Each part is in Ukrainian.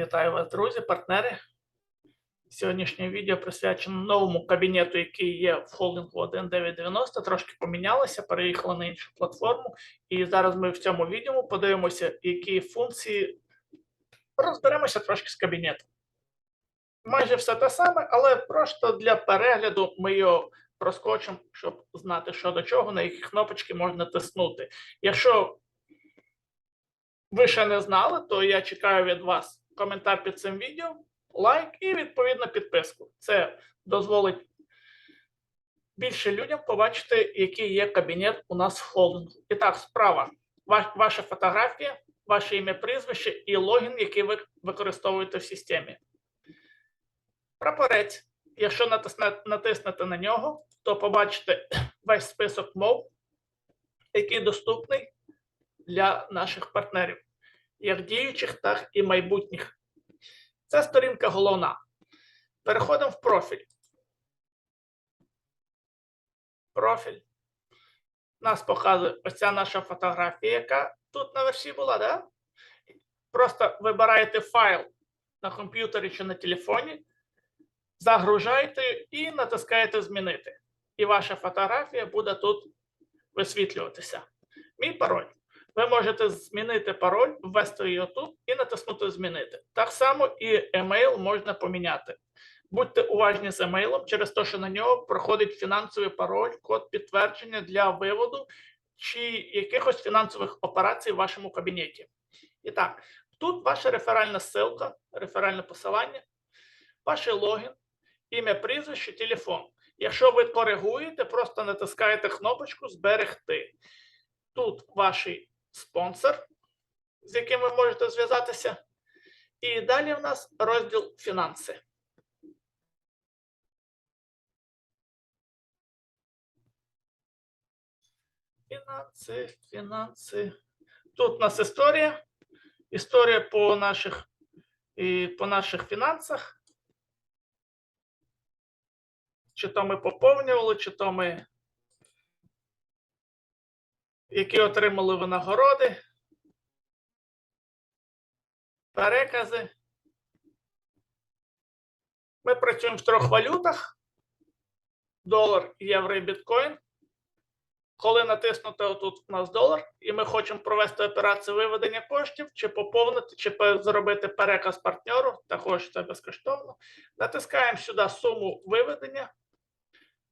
Вітаю вас, друзі, партнери. Сьогоднішнє відео присвячено новому кабінету, який є в холдингу 1990. Трошки помінялося, переїхало на іншу платформу. І зараз ми в цьому відео подивимося, які функції розберемося трошки з кабінетом. Майже все те саме, але просто для перегляду ми його проскочимо, щоб знати, що до чого, на які кнопочки можна тиснути. Якщо ви ще не знали, то я чекаю від вас коментар під цим відео, лайк і відповідно підписку. Це дозволить більше людям побачити, який є кабінет у нас в холдингу. І так, справа. Ваша фотографія, ваше ім'я, прізвище і логін, який ви використовуєте в системі. Прапорець. Якщо натиснете на нього, то побачите весь список мов, який доступний для наших партнерів, як діючих, так і майбутніх. Це сторінка головна. Переходимо в профіль. Профіль. Нас показує оця наша фотографія, яка тут на версі була, да? Просто вибираєте файл на комп'ютері чи на телефоні, загружаєте і натискаєте Змінити. І ваша фотографія буде тут висвітлюватися. Мій пароль. Ви можете змінити пароль, ввести його тут і натиснути Змінити. Так само і емейл можна поміняти. Будьте уважні з емейлом через те, що на нього проходить фінансовий пароль, код підтвердження для виводу чи якихось фінансових операцій в вашому кабінеті. І так, тут ваша реферальна ссылка, реферальне посилання, ваш логін, ім'я, прізвище, телефон. Якщо ви коригуєте, просто натискаєте кнопочку Зберегти. Тут ваш спонсор, з яким ви можете зв'язатися. І далі в нас розділ фінанси. Фінанси, фінанси. Тут у нас історія. Історія по наших, по наших фінансах. Чи то ми поповнювали, чи то ми які отримали винагороди, перекази. Ми працюємо в трьох валютах: долар, євро і біткоін. Коли натиснути отут у нас долар, і ми хочемо провести операцію виведення коштів, чи поповнити, чи зробити переказ партнеру, також це безкоштовно. Натискаємо сюди суму виведення,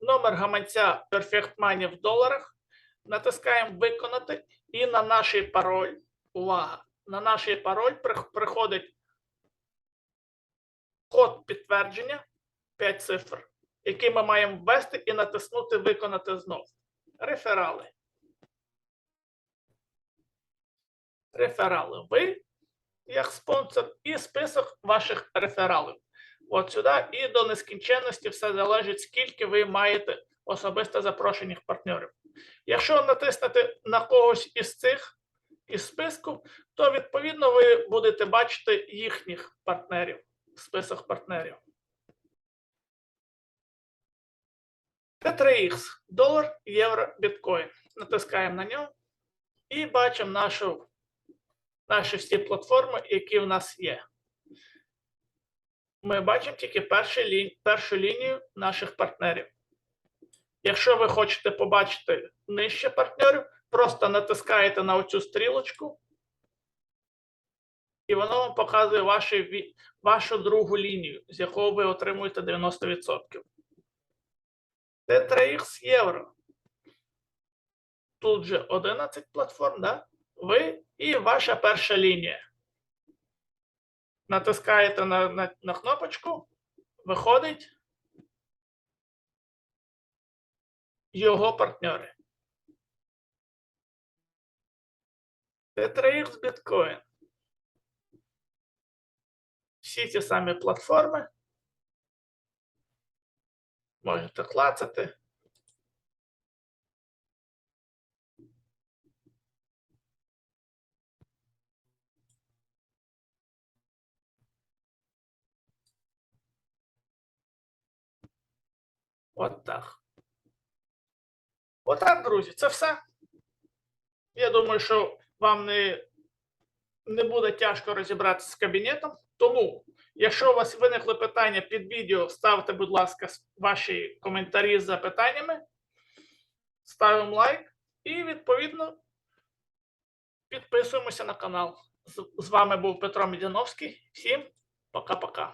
номер гаманця Perfect Money в доларах натискаємо виконати, і на наш пароль, увага, на наш пароль приходить код підтвердження 5 цифр, який ми маємо ввести і натиснути Виконати знов. Реферали. Реферали. Ви як спонсор і список ваших рефералів. От сюди і до нескінченності все залежить, скільки ви маєте особисто запрошених партнерів. Якщо натиснете на когось із цих із списку, то відповідно ви будете бачити їхніх партнерів, список партнерів. Т3Х долар, євро, біткоін. Натискаємо на нього і бачимо нашу, наші всі платформи, які в нас є. Ми бачимо тільки першу лінію наших партнерів. Якщо ви хочете побачити нижче партнерів, просто натискаєте на оцю стрілочку, і воно вам показує ваші, вашу другу лінію, з якого ви отримуєте 90%. Т3Х євро. Тут же 11 платформ, да? ви і ваша перша лінія. Натискаєте на, на, на кнопочку, виходить. Його партнери. T3X Bitcoin. Всі ті самі платформи. Можете клацати. От так. Отак, друзі, це все. Я думаю, що вам не, не буде тяжко розібратися з кабінетом. Тому, якщо у вас виникли питання під відео, ставте, будь ласка, ваші коментарі з запитаннями, ставимо лайк і, відповідно, підписуємося на канал. З- вами був Петро Медяновський. Всім пока-пока.